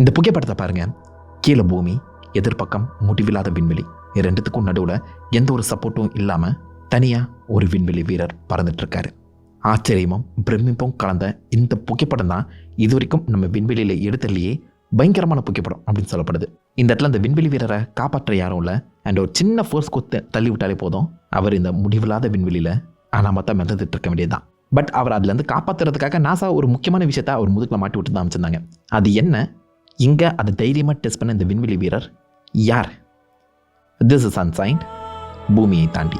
இந்த புகைப்படத்தை பாருங்க. கீழே பூமி எதிர்பக்கம் முடிவில்லாத விண்வெளி. இது ரெண்டுத்துக்கும் நடுவில் எந்த ஒரு சப்போர்ட்டும் இல்லாமல் தனியாக ஒரு விண்வெளி வீரர் பறந்துட்டுருக்காரு. ஆச்சரியமும் பிரமிப்பும் கலந்த இந்த புகைப்படம் தான் இது வரைக்கும் நம்ம விண்வெளியில் எடுத்தலையே பயங்கரமான புகைப்படம் அப்படின்னு சொல்லப்படுது. இந்த இடத்துல அந்த விண்வெளி வீரரை காப்பாற்ற யாரும் இல்லை. அண்ட் ஒரு சின்ன ஃபோர்ஸ் கொத்து தள்ளி விட்டாலே போதும். அவர் இந்த முடிவில்லாத விண்வெளியில் அனாமத்தா மிதந்துட்டு இருக்க வேண்டியதுதான். பட் அவர் அதுலேருந்து காப்பாற்றுறதுக்காக நாசா ஒரு முக்கியமான விஷயத்த அவர் முதுகில் மாட்டி விட்டு தான் அமைச்சிருந்தாங்க. அது என்ன? இங்கே அதை தைரியமாக டெஸ்ட் பண்ண இந்த விண்வெளி வீரர் யார்? திஸ் இஸ் அன்சைன்ட் பூமியை தாண்டி.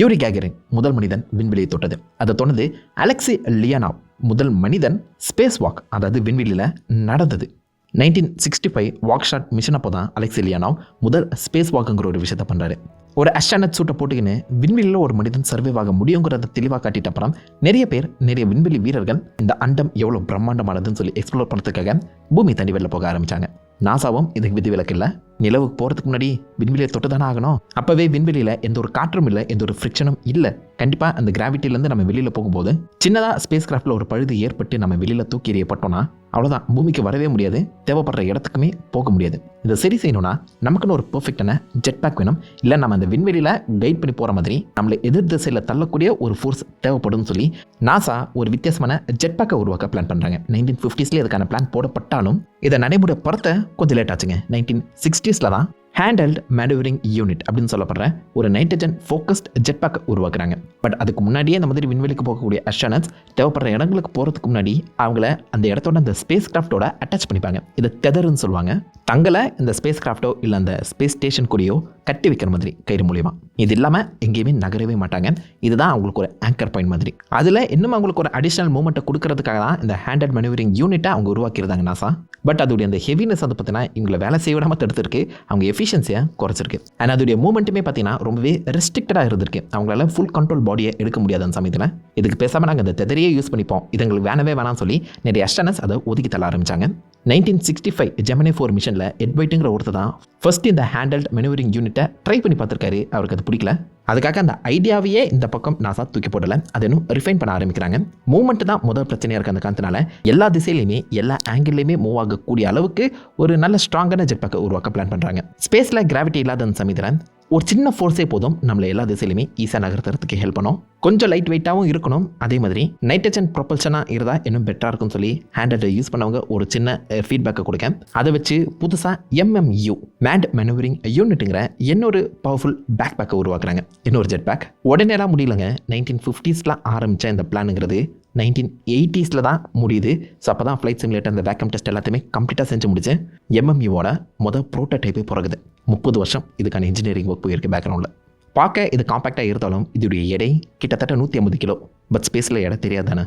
யூரி கேகரின் முதல் மனிதன் விண்வெளியை தொட்டது. அதை தொட்டது அலெக்சி லியானா முதல் மனிதன் ஸ்பேஸ் வாக் அதாவது விண்வெளியில் நடந்தது. Nineteen sixty five walk shot mission அப்போ தான் அலெக்ஸ் லியானாவ் முதல் ஸ்பேஸ் வாக்குங்கிற ஒரு விஷயத்தை பண்ணுறாரு ஒரு அஸ்டானட் சூட்டை போட்டுக்கின்னு விண்வெளியில் ஒரு மனிதன் சர்வே ஆக முடியுங்கிறத தெளிவாக காட்டிட்ட அப்புறம் நிறைய பேர் நிறைய விண்வெளி வீரர்கள் இந்த அண்டம் எவ்வளோ பிரம்மாண்டமானதுன்னு சொல்லி எக்ஸ்ப்ளோர் பண்ணுறதுக்காக பூமி தண்ணி வெளில போக ஆரம்பித்தாங்க நாசாவும் இதுக்கு விதிவிலக்கு இல்லை. நிலவுக்கு போகிறதுக்கு முன்னாடி விண்வெளியை தொட்டு தானே ஆகணும். அப்போவே விண்வெளியில் எந்த ஒரு காற்றும் இல்லை எந்த ஒரு ஃப்ரிக்ஷனும் இல்லை. கண்டிப்பாக அந்த கிராவிட்டிலேருந்து நம்ம வெளியில் போகும்போது சின்னதாக ஸ்பேஸ் கிராஃப்டில் ஒரு பழுது ஏற்பட்டு நம்ம வெளியில் தூக்கி எறியப்பட்டோம்னா அவ்வளோதான் பூமிக்கு வரவே முடியாது. தேவைப்படுற இடத்துக்குமே போக முடியாது. இதை சரி செய்யணும்னா நமக்குன்னு ஒரு பர்ஃபெக்டான ஜெட் பேக் வேணும். இல்லை நம்ம அந்த விண்வெளியில் கைட் பண்ணி போகிற மாதிரி நம்மளை எதிர் திசையில் தள்ளக்கூடிய ஒரு ஃபோர்ஸ் தேவைப்படும் சொல்லி நாசா ஒரு வித்தியாசமான ஜெட் பேக்கை உருவாக்க பிளான் பண்ணுறாங்க நைன்டீன் ஃபிஃப்டிஸ்லேயே அதுக்கான பிளான் போடப்பட்டாலும் இதை நடைமுறைப்படுத்த கொஞ்சம் லேட் ஆச்சுங்க. நைன்டீன் சிக்ஸ்டீஸில் தான் ஹேண்டல்ட் மேனுவரிங் யூனிட் அப்படின்னு சொல்லப்படுற ஒரு நைட்ரஜன் ஃபோக்கஸ்ட் ஜெட் பேக் உருவாக்குறாங்க. பட் அதுக்கு முன்னாடியே இந்த மாதிரி விண்வெளிக்கு போகக்கூடிய அஸ்ட்ரானட்ஸ் தேவைப்படுற இடங்களுக்கு போகிறதுக்கு முன்னாடி அவங்கள அந்த இடத்தோட அந்த ஸ்பேஸ் கிராஃப்டோட அட்டாச் பண்ணிப்பாங்க. இதை தெதர்னு சொல்லுவாங்க. தங்களை இந்த ஸ்பேஸ் கிராஃப்டோ இல்லை அந்த ஸ்பேஸ் ஸ்டேஷன் கூடயோ கட்டி வைக்கிற மாதிரி கயிறு மூலியமா. இது இல்லாமல் எங்கேயுமே நகரவே மாட்டாங்க. இதுதான் அவங்களுக்கு ஒரு ஆங்கர் பாயிண்ட் மாதிரி. அதில் இன்னும் அவங்களுக்கு ஒரு அடிஷ்னல் மூமெண்ட்டை கொடுக்கறதுக்காக தான் இந்த ஹேண்டட் மேனுவரிங் யூனிட்டை அவங்க உருவாக்கியிருந்தாங்க நாசா பட் அதோடைய அந்த ஹெவினஸ் வந்து பார்த்தீங்கன்னா இவங்களை வேலை செய்ய விடாமல் தடுத்துருக்கு. அவங்க எஃபிஷியன்சியை குறைச்சிருக்கு. அண்ட் அதோடைய மூமெண்ட்டுமே பார்த்தீங்கன்னா ரொம்பவே ரெஸ்ட்ரிக்டடாக இருந்திருக்கு. அவங்களால ஃபுல் கண்ட்ரோல் பாடியை எடுக்க முடியாது அந்த சமயத்தில். இதுக்கு பேசாமல் நாங்கள் அந்த தெதரியே யூஸ் பண்ணிப்போம். இது எங்களுக்கு வேணவே வேணாம்னு சொல்லி நிறைய அஸ்டனஸ் அதை ஒதுக்கி தள்ள ஆரம்பிச்சாங்க. Nineteen sixty five Gemini four மிஷனில் எட்வைட்டுங்கிற ஒருத்தர் தான் ஃபர்ஸ்ட் இந்த ஹேண்டல்ட் மெனுவரிங் யூனிட்டை ட்ரை பண்ணி பார்த்துருக்காரு. அவருக்கு அது பிடிக்கல. அதுக்காக அந்த ஐடியாவையே இந்த பக்கம் நாசா தூக்கி போடல. அது இன்னும் ரிஃபைன் பண்ண ஆரம்பிக்கிறாங்க. மூவ்மெண்ட் தான் முதல் பிரச்சனையாக இருக்குது அந்த காரணத்தினால. எல்லா திசையிலையுமே எல்லா ஆங்கிள்லையுமே மூவ் ஆகக்கூடிய அளவுக்கு ஒரு நல்ல ஸ்ட்ராங்கான ஜெட் பேக்கை உருவாக்க பிளான் பண்ணுறாங்க ஸ்பேஸில் கிராவிட்டி இல்லாத அந்த சமயத்தில் ஒரு சின்ன ஃபோர்ஸே போதும் நம்மளை எல்லா திசையிலுமே ஈஸியாக நகர்த்துறதுக்கு ஹெல்ப் பண்ணும். கொஞ்சம் லைட் வெயிட்டாகவும் இருக்கணும். அதே மாதிரி நைட்ரஜன் ப்ரொபல்ஷனாக இருந்தால் இன்னும் பெட்டராக இருக்கும்னு சொல்லி ஹேண்டை யூஸ் பண்ணவங்க ஒரு சின்ன ஃபீட்பேக்கை கொடுக்க அதை வச்சு புதுசாக எம்எம்யூ மேண்ட் மெனுவரிங் யூனிட்டுங்கிற இன்னொரு பவர்ஃபுல் பேக் பேக்கை உருவாக்குறாங்க. இன்னொரு ஜெட் பேக் உடனேலாம் முடியலங்க. நைன்டீன் ஃபிஃப்டிஸில் ஆரம்பித்த இந்த பிளானுங்கிறது நைன்டீன் எயிட்டிஸில் தான் முடியுது. ஸோ அப்போ தான் ஃப்ளைட் சிமுலேட்டர் அந்த வேக்கம் டெஸ்ட் எல்லாத்தையுமே கம்ப்ளீட்டாக செஞ்சு முடிச்சு எம்எம்யூவோட மொதல் ப்ரோட்டோடைப்பே பிறகுது. முப்பது வருஷம் இதுக்கான இன்ஜினியரிங் ஒர்க் போயிருக்கு பேக்ரவுண்டில் பார்க்க இது காம்பேக்டாக இருந்தாலும் இதோடைய எடை கிட்டத்தட்ட நூற்றி ஐம்பது கிலோ. பட் ஸ்பேஸில் எடை தெரியாதானே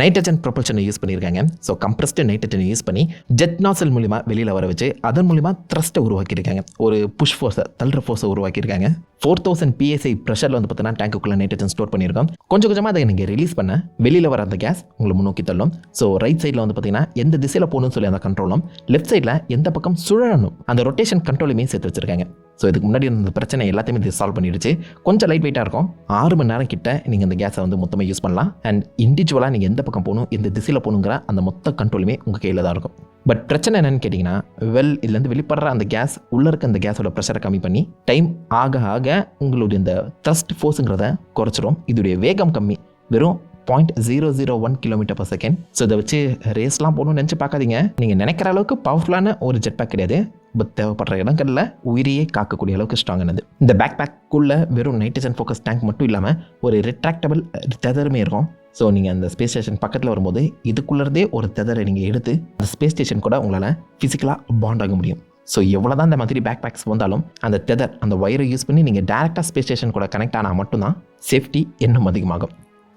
நைட்ரஜன் ப்ரொபல்ஷனை யூஸ் பண்ணியிருக்காங்க. ஸோ கம்ப்ரஸ்டு நைட்ரஜனை யூஸ் பண்ணி ஜெட் நாசல் மூலிமா வெளியில் வர வச்சு அதன் மூலிமா த்ரஸ்ட்டை உருவாக்கியிருக்காங்க. ஒரு புஷ் ஃபோர்ஸை தள்ளுற ஃபோர்ஸை உருவாக்கியிருக்காங்க. ஃபோர் தௌசண்ட் பிஎஸ்ஐ ப்ரெஷரில் வந்து பார்த்தீங்கன்னா டேங்குக்குள்ளே நைட்ரஜன் ஸ்டோர் பண்ணியிருக்கோம். கொஞ்சம் கொஞ்சமாக அதை நீங்கள் ரிலீஸ் பண்ண வெளியில் வர அந்த கேஸ் உங்களை முன்னோக்கி தள்ளும். ஸோ ரைட் சைடில் வந்து பார்த்தீங்கன்னா எந்த திசையில் போகணும்னு சொல்லி அந்த கண்ட்ரோலும் லெஃப்ட் சைடில் எந்த பக்கம் சுழலணும் அந்த ரொட்டேஷன் கண்ட்ரோலுமே சேர்த்து வச்சிருக்காங்க. ஸோ இதுக்கு முன்னாடி இருந்த பிரச்சனை எல்லாத்தையுமே இது சால்வ் பண்ணிடுச்சு. கொஞ்சம் லைட் வெயிட்டாக இருக்கும். ஆறு மணி நேரம் கிட்ட நீங்கள் அந்த கேஸை வந்து மொத்தமாக யூஸ் பண்ணலாம். அண்ட் இண்டிவிஜுவலாக நீங்கள் எந்த பக்கம் போகணும் எந்த திசையில் போகணுங்கிற அந்த மொத்த கண்ட்ரோலுமே உங்கள் கையில் தான் இருக்கும். பட் பிரச்சனை என்னன்னு கேட்டிங்கன்னா வெல் இதுலேருந்து வெளிப்படுற அந்த கேஸ் உள்ளே இருக்க அந்த கேஸோட ப்ரெஷரை கம்மி பண்ணி டைம் ஆக ஆக உங்களுடைய இந்த த்ரஸ்ட் ஃபோர்ஸுங்கிறத குறைச்சிரும். இதோடைய வேகம் கம்மி. வெறும் point zero zero one kilometre per second so இதை வச்சு ரேஸ்லாம் போகணும்னு நினச்சி பார்க்காதீங்க. நீங்கள் நினைக்கிற அளவுக்கு பவர்ஃபுல்லான ஒரு ஜெட் பேக் கிடையாது. பட் தேவைப்படுற இடங்களில் உயிரையே காக்கக்கூடிய அளவுக்கு ஸ்ட்ராங்கானது இந்த பேக் பேக்குள்ளே வெறும் நைட்ரஜன் ஃபோக்கஸ் டேங்க் மட்டும் இல்லாமல் ஒரு ரிட்ராக்டபிள் தெதருமே இருக்கும். ஸோ நீங்கள் அந்த ஸ்பேஸ் ஸ்டேஷன் பக்கத்தில் வரும்போது இதுக்குள்ளேருந்தே ஒரு தெதரை நீங்கள் எடுத்து அந்த ஸ்பேஸ் ஸ்டேஷன் கூட உங்களால் ஃபிசிக்கலாக பாண்ட் ஆக முடியும். ஸோ எவ்வளோ தான் இந்த மாதிரி பேக் பேக்ஸ் வந்தாலும் அந்த டெதர் அந்த ஒயரை யூஸ் பண்ணி நீங்கள் டேரெக்டாக ஸ்பேஸ் ஸ்டேஷன் கூட கனெக்ட் ஆனால் மட்டும்தான் சேஃப்டி இன்னும் அதிகமாகும்.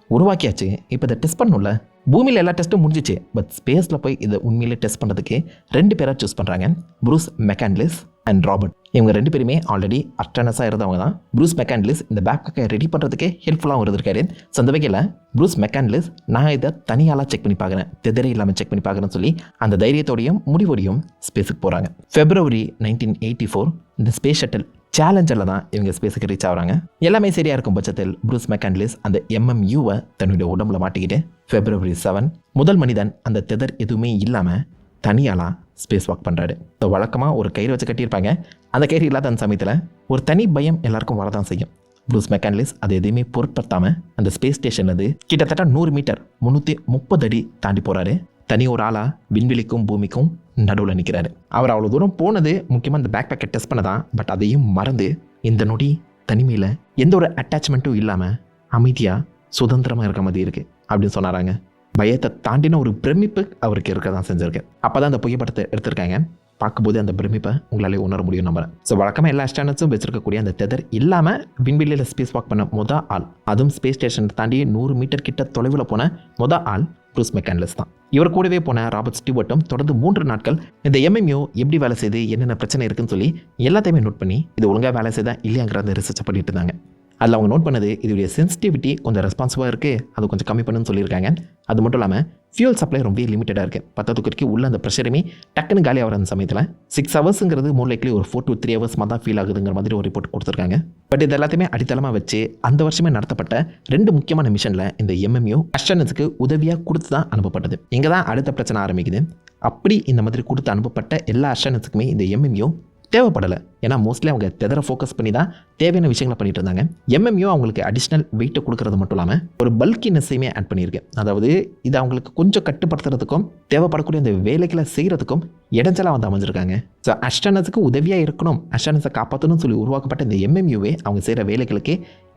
உருவாக்கியாச்சு. இப்போ இதை டெஸ்ட் பண்ணும்ல பூமியில் எல்லா டெஸ்ட்டும் முடிஞ்சிச்சு. பட் ஸ்பேஸில் போய் இதை உண்மையிலே டெஸ்ட் பண்ணுறதுக்கு ரெண்டு பேராக சூஸ் பண்ணுறாங்க ப்ரூஸ் மெக்கான்லிஸ் அண்ட் ராபர்ட் இவங்க ரெண்டு பேருமே ஆல்ரெடி அட்டனஸாக இருந்தவங்க தான். ப்ரூஸ் மெக்கான்லிஸ் இந்த பேக் பேக்கை ரெடி பண்ணுறதுக்கே ஹெல்ப்ஃபுல்லாகவும் இருந்திருக்காரு. ஸோ அந்த வகையில் ப்ரூஸ் மெக்கான்லிஸ் நான் இதை தனியாலாக செக் பண்ணி பார்க்குறேன். தெதறே இல்லாமல் செக் பண்ணி பார்க்குறேன்னு சொல்லி அந்த தைரியத்தோடையும் முடிவோடையும் ஸ்பேஸுக்கு போகிறாங்க ஃபெப்ரவரி நைன்டீன் எயிட்டி ஃபோர் இந்த ஸ்பேஸ் ஷட்டில் சேலஞ்சரில் தான் இவங்க ஸ்பேஸுக்கு ரீச் ஆகுறாங்க. எல்லாமே சரியாக இருக்கும் பட்சத்தில் ப்ரூஸ் மெக்கான்லிஸ் அந்த எம்எம்யூவை தன்னுடைய உடம்புல மாட்டிக்கிட்டு ஃபெப்ரவரி செவன் முதல் மனிதன் அந்த திதர் எதுவுமே இல்லாமல் தனியாளாக ஸ்பேஸ் வாக் பண்ணுறாரு ஸோ வழக்கமாக ஒரு கயிறு வச்சு கட்டியிருப்பாங்க. அந்த கயிறு இல்லாத அந்த சமயத்தில் ஒரு தனி பயம் எல்லாருக்கும் வரதான் செய்யும். ப்ளூஸ் மெக்கானிலிஸ் அது எதையுமே பொருட்படுத்தாமல் அந்த ஸ்பேஸ் ஸ்டேஷன்லேருந்து கிட்டத்தட்ட நூறு மீட்டர் முந்நூற்றி முப்பது அடி தாண்டி போகிறாரு தனி ஒரு ஆளாக விண்வெளிக்கும் பூமிக்கும் நடுவில் நிற்கிறாரு அவர் அவ்வளோ தூரம் போனது முக்கியமாக அந்த பேக் பேக்கை டெஸ்ட் பண்ணதான் பட் அதையும் மறந்து இந்த நொடி தனிமையில் எந்த ஒரு அட்டாச்மெண்ட்டும் இல்லாமல் அமைதியாக சுதந்திரமாக இருக்க மாதிரி இருக்குது அப்படின்னு சொன்னாராங்க. பயத்தை தாண்டின ஒரு பிரமிப்பு அவருக்கு இருக்க தான் செஞ்சிருக்கு அப்போ தான் அந்த புகைப்படத்தை எடுத்திருக்காங்க. பார்க்கும்போது அந்த பிரமிப்பை உங்களாலே உணர முடியும் நம்புறேன். ஸோ வழக்கமாக எல்லா ஸ்டாண்டர்ட்ஸும் வச்சிருக்கக்கூடிய அந்த தெதர் இல்லாமல் விண்வெளியில் ஸ்பேஸ் வாக் பண்ண முத ஆள் அதுவும் ஸ்பேஸ் ஸ்டேஷன் தாண்டி நூறு மீட்டர் கிட்ட தொலைவில் போன முத ஆள் ப்ரூஸ் மெக்கானிலஸ் தான். இவர் கூடவே போன ராபர்ட் ஸ்டிவர்ட்டும் தொடர்ந்து மூன்று நாட்கள் இந்த எம்எம்யூ எப்படி வேலை செய்யுது என்னென்ன பிரச்சனை இருக்குன்னு சொல்லி எல்லாத்தையுமே நோட் பண்ணி இது ஒழுங்காக வேலை செய்தா இல்லையாங்கிறத ரிசர்ச் பண்ணிட்டு இருந்தாங்க. அதில் அவங்க நோட் பண்ணது இதோடைய சென்சிட்டிவிட்டி கொஞ்சம் ரெஸ்பான்சிவாக இருக்குது அது கொஞ்சம் கம்மி பண்ணுன்னு சொல்லியிருக்காங்க. அது மட்டும் இல்லாமல் ஃபியூல் சப்ளை ரொம்ப லிமிட்டடாக இருக்குது பத்தத்துக்கு வரைக்கும் உள்ள அந்த ப்ரெஷருமே டக்குன்னு காலி ஆகிற அந்த சமயத்தில் சிக்ஸ் ஹவர்ஸுங்கிறது மோர் லைக்லி ஒரு ஃபோர் டு த்ரீ ஹவர்ஸ் தான் ஃபீல் ஆகுதுங்கிற மாதிரி ஒரு ரிப்போர்ட் கொடுத்துருக்காங்க. பட் இது எல்லாத்தையுமே அடித்தளமாக வச்சு அந்த வருஷமே நடத்தப்பட்ட ரெண்டு முக்கியமான மிஷனில் இந்த எம்எம்யூ அஸ்டனஸுக்கு உதவியாக கொடுத்து தான் அனுப்பப்பட்டது. இங்கே தான் அடுத்த பிரச்சனை ஆரம்பிக்குது. அப்படி இந்த மாதிரி கொடுத்து அனுப்பப்பட்ட எல்லா அஸ்டனஸுக்குமே இந்த எம்எம்யூ தேவைப்படலை. ஏன்னா மோஸ்ட்லி அவங்க தெதரை ஃபோக்கஸ் பண்ணி தான் தேவையான விஷயங்களை பண்ணிட்டு இருந்தாங்க. எம்எம்யூ அவங்களுக்கு அடிஷ்னல் வெயிட்டை கொடுக்கறது மட்டும் இல்லாமல் ஒரு பல்கினஸையுமே ஆட் பண்ணியிருக்கேன் அதாவது இது அவங்களுக்கு கொஞ்சம் கட்டுப்படுத்துறதுக்கும் தேவைப்படக்கூடிய அந்த வேலைகளை செய்கிறதுக்கும் இடைஞ்சலாக வந்து அமைஞ்சிருக்காங்க. ஸோ அஷ்டனஸுக்கு உதவியாக இருக்கணும் அஷ்டனஸை காப்பாற்றணும்னு சொல்லி உருவாக்கப்பட்ட இந்த எம்எம்யூவே அவங்க செய்கிற வேலைகளுக்கு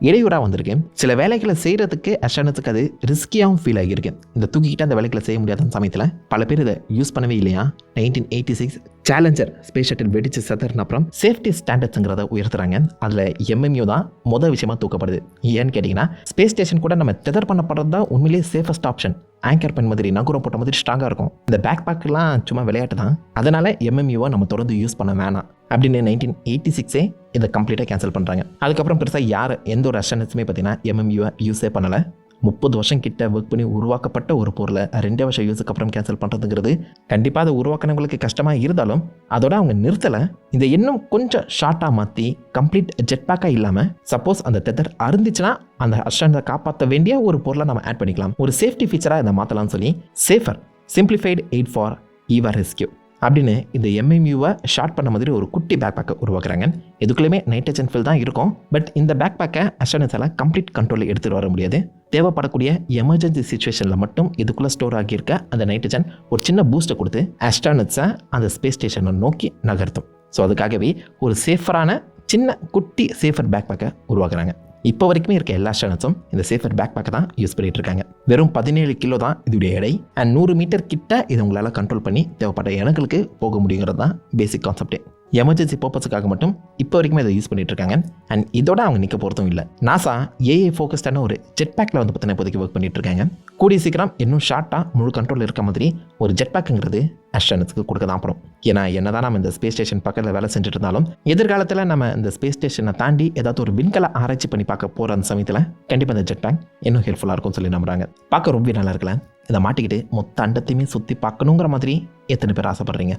இடையூறாக வந்திருக்கு. சில வேலைகளை செய்கிறதுக்கு அஷ்டனஸுக்கு அது ரிஸ்கியாகவும் ஃபீல் ஆகியிருக்கு. இந்த தூக்கிக்கிட்டு அந்த வேலைகளை செய்ய முடியாத சமயத்தில் பல பேர் இதை யூஸ் பண்ணவே இல்லையா? Nineteen eighty six Challenger space shuttle வெடிச்சு சதறின அப்புறம் சேஃப்டி ஸ்டாண்டர்ட்ஸுங்கிறத உயர்த்துறாங்க. அதில் எம்எம்யூ தான் முதல் விஷயமா தூக்கப்படுது. ஏன்னு கேட்டிங்கன்னா ஸ்பேஸ் ஸ்டேஷன் கூட நம்ம டெதர் பண்ணப்படுறது தான் உண்மையிலேயே சேஃபஸ்ட் ஆப்ஷன் ஆங்கர் பென் மாதிரி நகுரம் போட்ட மாதிரி ஸ்ட்ராங்காக இருக்கும். இந்த பேக் பேக்கெலாம் சும்மா விளையாட்டு தான். அதனால் எம்எம்யூவை நம்ம தொடர்ந்து யூஸ் பண்ண வேணாம். அப்படின்னு நைன்டீன் எயிட்டி சிக்ஸே இதை கம்ப்ளீட்டாக கேன்சல் பண்ணுறாங்க அதுக்கப்புறம் பெருசாக யார் எந்த ஒரு அஷனஸுமே பார்த்தீங்கன்னா எம்எம்யூவை யூஸே பண்ணலை. முப்பது வருஷம் கிட்ட ஒர்க் பண்ணி உருவாக்கப்பட்ட ஒரு பொருளை ரெண்டே வருஷம் யூஸுக்கு அப்புறம் கேன்சல் பண்ணுறதுங்கிறது கண்டிப்பாக அதை உருவாக்கினவங்களுக்கு கஷ்டமாக இருந்தாலும் அதோட அவங்க நிறுத்தலை. இந்த இன்னும் கொஞ்சம் ஷார்ட்டாக மாற்றி கம்ப்ளீட் ஜெட் பேக்காக இல்லாமல் சப்போஸ் அந்த தெத்தர் அருந்துச்சுன்னா அந்த அஸ்டாண்டை காப்பாற்ற வேண்டிய ஒரு பொருளை நம்ம ஆட் பண்ணிக்கலாம். ஒரு சேஃப்டி ஃபீச்சராக இதை மாற்றலாம்னு சொல்லி safer simplified aid for EVA rescue அப்படின்னு இந்த எம்எம்யூவை ஷார்ட் பண்ண மாதிரி ஒரு குட்டி பேக் பேக்கை உருவாக்குறாங்க. இதுக்குள்ளேயுமே நைட்ரஜன் ஃபில் தான் இருக்கும். பட் இந்த பேக் பேக்கை அஸ்டானஸால் கம்ப்ளீட் கண்ட்ரோலில் எடுத்துகிட்டு வர முடியாது. தேவைப்படக்கூடிய எமர்ஜென்சி சுச்சுவேஷனில் மட்டும் இதுக்குள்ளே ஸ்டோர் ஆகியிருக்க அந்த நைட்ரஜன் ஒரு சின்ன பூஸ்ட்டை கொடுத்து அஸ்டானட்ஸை அந்த ஸ்பேஸ் ஸ்டேஷனை நோக்கி நகர்த்தும். ஸோ அதுக்காகவே ஒரு சேஃபரான சின்ன குட்டி சேஃபர் பேக் பேக்கை உருவாக்குறாங்க. இப்போ வரைக்குமே இருக்க எல்லா ஸ்டானட்ஸும் இந்த சேஃபர் பேக் பேக்கை தான் யூஸ் பண்ணிட்டு இருக்காங்க வெறும் பதினேழு கிலோ தான் இதோடைய எடை. அண்ட் நூறு மீட்டர் கிட்ட இதை உங்களால் கண்ட்ரோல் பண்ணி தேவைப்பட்ட இடங்களுக்கு போக முடியுங்கிறது தான் பேசிக் கான்செப்டே எமர்ஜென்சி பர்பஸுக்காக மட்டும் இப்போ வரைக்குமே இதை யூஸ் பண்ணிட்டு இருக்காங்க. அண்ட் இதோட அவங்க நிற்க போகிறதும் இல்லை. நாசா ஏஏ ஃபோக்கஸ்டான ஒரு ஜெட் பேக்கில் வந்து பார்த்தீங்கன்னா இப்போதைக்கு ஒர்க் பண்ணிட்டு இருக்காங்க. கூடிய சீக்கிரம் இன்னும் ஷார்ட்டாக முழு கண்ட்ரோல் இருக்க மாதிரி ஒரு ஜெட் பேக்குங்கிறது அஸ்டானட்ஸ்க்கு கொடுக்க தான் அப்புறம் ஏன்னா என்னதான் நம்ம இந்த ஸ்பேஸ் ஸ்டேஷன் பக்கத்தில் வேலை செஞ்சுட்டு இருந்தாலும் எதிர்காலத்தில் நம்ம இந்த ஸ்பேஸ் ஸ்டேஷனை தாண்டி ஏதாவது ஒரு விண்கலை ஆராய்ச்சி பண்ணி பார்க்க போகிற அந்த சமயத்தில் கண்டிப்பாக இந்த ஜெட் பேக் இன்னும் ஹெல்ப்ஃபுல்லாக இருக்கும்னு சொல்லி நம்புறாங்க. பார்க்க ரொம்ப நல்லா இருக்கல இதை மாட்டிக்கிட்டு மொத்த அண்டத்தையுமே சுற்றி பார்க்கணுங்கிற மாதிரி எத்தனை பேர் ஆசைப்படுறீங்க?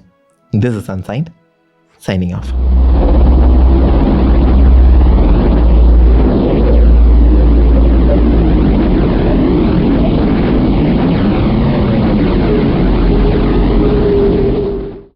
This is ancient signing off.